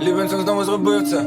Лівенсон знову зробив це.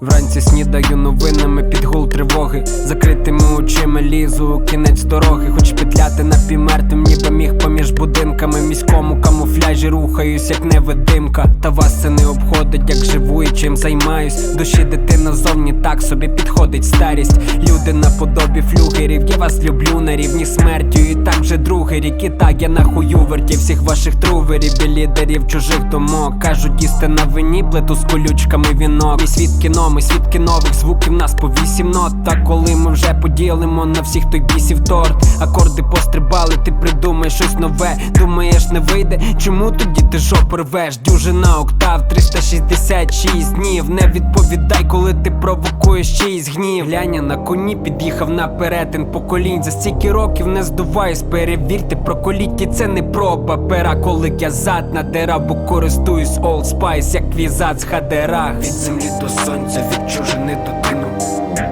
Вранці снідаю новинами під гул тривоги. Закритими очима лізу кінець дороги. Хоч петляти напівмертвим, ніби міг поміж будинками. В міському камуфляжі рухаюсь, як невидимка. Та вас це не обходить, як живу і чим займаюсь. Душі дитина зовні так собі підходить старість. Люди наподобі флюгерів, я вас люблю на рівні смертю. І так вже другий рік і так я нахую верті всіх ваших труверів. І лідерів чужих думок. Кажуть, їсти на вині, плету з колючками вінок. І світ кіно, ми свідки нових звуків, нас по вісім нот. Та коли ми вже поділимо на всіх той бісів торт. Акорди пострибали, ти придумай щось нове. Думаєш, не вийде? Чому тоді ти жопу рвеш? Дюжина октав, 366 днів. Не відповідай, коли ти провокуєш чийсь гнів. Глянь, на коні під'їхав на перетин поколінь. За стільки років не здуваюсь, перевірте проколіть І це не проба пера, коли я зад надирав Бо користуюсь Old Spice, як візат хадерах. Від землі до сонця, від чужини до тину.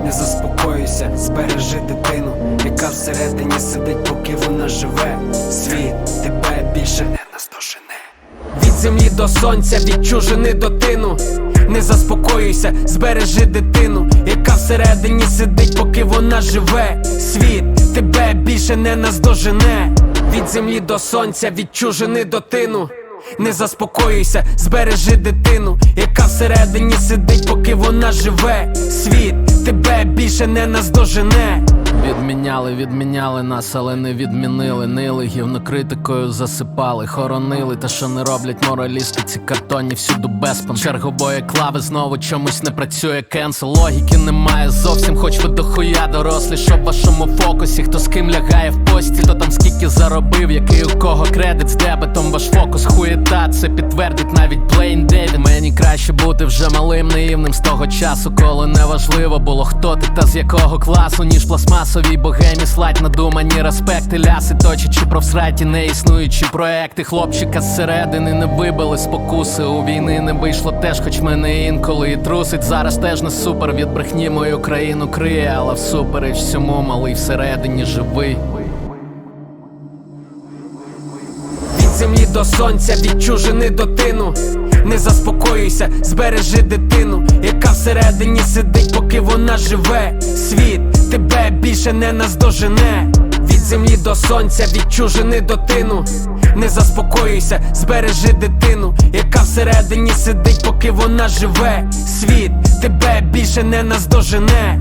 Не заспокоюйся, збережи дитину, всередині сидить, поки вона живе. Світ тебе більше не наздожене. Від землі до сонця, від чужини до тину. Не заспокоюйся, збережи дитину, яка всередині сидить, поки вона живе. Світ тебе більше не наздожене. Від землі до сонця, від чужини до тину. Не заспокоюйся, збережи дитину, яка всередині сидить, поки вона живе. Світ більше не наздожене. Відміняли, відміняли нас, але не відмінили. Нили гівно критикою засипали, хоронили. Та що не роблять моралісти, ці картонні всюди безпан. Чергової клави знову чомусь не працює кенсел. Логіки немає зовсім, хоч ви дохуя дорослі, що в вашому фокусі. Хто з ким лягає в пості, хто там скільки заробив, який у кого кредит з дебетом, ваш фокус хуєта, це підтвердить навіть Блейн Девід. Мені краще бути вже малим, наївним з того часу, коли неважливо було, хто ти та з якого класу, ніж пластмасовій богемі слать надумані респекти, ляси точачи про всраті, не існуючі проекти. Хлопчика зсередини не вибили спокуси. У війни не вийшло теж, хоч мене інколи і трусить. Зараз теж не супер від брехні мою країну криє, але всупереч всьому малий всередині живий. Від землі до сонця, від чужини до тину. Не заспокоюйся, збережи дитину, всередині сидить, поки вона живе. Світ тебе більше не наздожене. Від землі до сонця, від чужини до тину. Не заспокоюйся, збережи дитину, яка всередині сидить, поки вона живе. Світ тебе більше не наздожене.